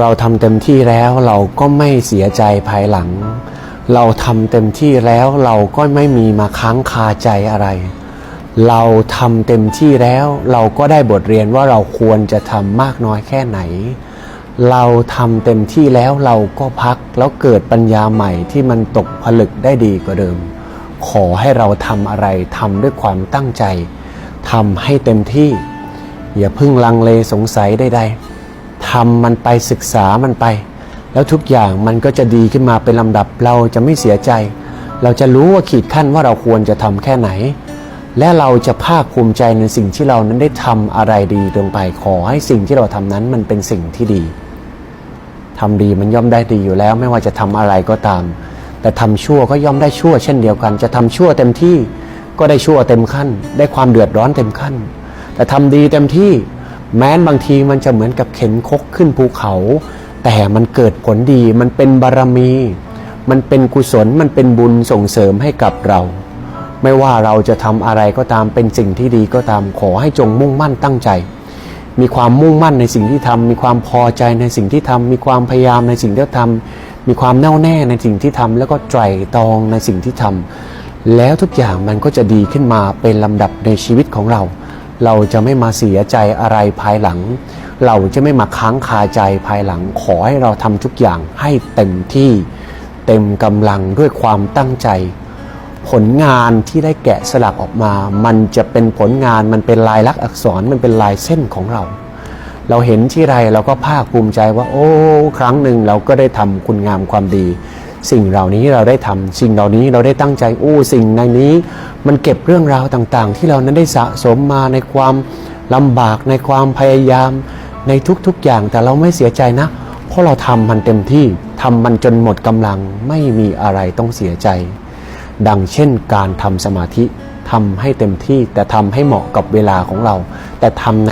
เราทำเต็มที่แล้วเราก็ไม่เสียใจภายหลัง เราทำเต็มที่แล้วเราก็ไม่มีมาค้างคาใจอะไร เราทำเต็มที่แล้วเราก็ได้บทเรียนว่าเราควรจะทำมากน้อยแค่ไหน เราทำเต็มที่แล้วเราก็พักแล้วเกิดปัญญาใหม่ที่มันตกผลึกได้ดีกว่าเดิม ขอให้เราทำอะไรทำด้วยความตั้งใจทำให้เต็มที่ อย่าพิ่งลังเลสงสัยใดๆ ทำมันไปศึกษามันไป แล้วทุกอย่างมันก็จะดีขึ้นมาเป็นลำดับเราจะไม่เสียใจ เราจะรู้ว่าขีดขั้นว่าเราควรจะทำแค่ไหน และเราจะภาคภูมิใจในสิ่งที่เรานั้นได้ทำอะไรดีลงไปขอให้สิ่งที่เราทำนั้นมันเป็นสิ่งที่ดีทำดีมันย่อมได้ดีอยู่แล้วไม่ว่าจะทำอะไรก็ตาม แต่ทำชั่วก็ย่อมได้ชั่ว เช่นเดียวกัน จะทำชั่วเต็มที่ก็ได้ชั่วเต็มขั้น ได้ความเดือดร้อนเต็มขั้น แต่ทำดีเต็มที่ แม้นบางทีมันจะเหมือนกับเข็นคกขึ้นภูเขา แต่มันเกิดผลดีมันเป็นบารมี มันเป็นกุศลมันเป็นบุญส่งเสริมให้กับเรา ไม่ว่าเราจะทำอะไรก็ตามเป็นสิ่งที่ดีก็ตามขอให้จงมุ่งมั่นตั้งใจ มีความมุ่งมั่นในสิ่งที่ทำมีความพอใจในสิ่งที่ทำมีความพยายามในสิ่งที่ทำมีความแน่วแน่ในสิ่งที่ทำแล้วก็ไตร่ตรองในสิ่งที่ทำแล้วทุกอย่างมันก็จะดีขึ้นมาเป็นลำดับในชีวิตของเรา เราจะไม่มาเสียใจอะไรภายหลัง เราจะไม่มาค้างคาใจภายหลัง ขอให้เราทำทุกอย่างให้เต็มที่ เต็มกำลังด้วยความตั้งใจ ผลงานที่ได้แกะสลักออกมา มันจะเป็นผลงานมันเป็นลายลักษณ์อักษรมันเป็นลายเส้นของเรา เราเห็นที่ไรเราก็ภาคภูมิใจว่า โอ้ ครั้งหนึ่งเราก็ได้ทำคุณงามความดี สิ่งเหล่านี้เราได้ทำสิ่งเหล่านี้เราได้ตั้งใจโอ้สิ่งในนี้ มันเก็บเรื่องราวต่างๆ ที่เรานั้นได้สะสมมาในความลำบากในความพยายามในทุกๆอย่างแต่เราไม่เสียใจนะ เพราะเราทำมันเต็มที่ทำมันจนหมดกำลังไม่มีอะไรต้องเสียใจ ดังเช่นการทำสมาธิทำให้เต็มที่แต่ทำให้เหมาะกับเวลาของเรา แต่ทำ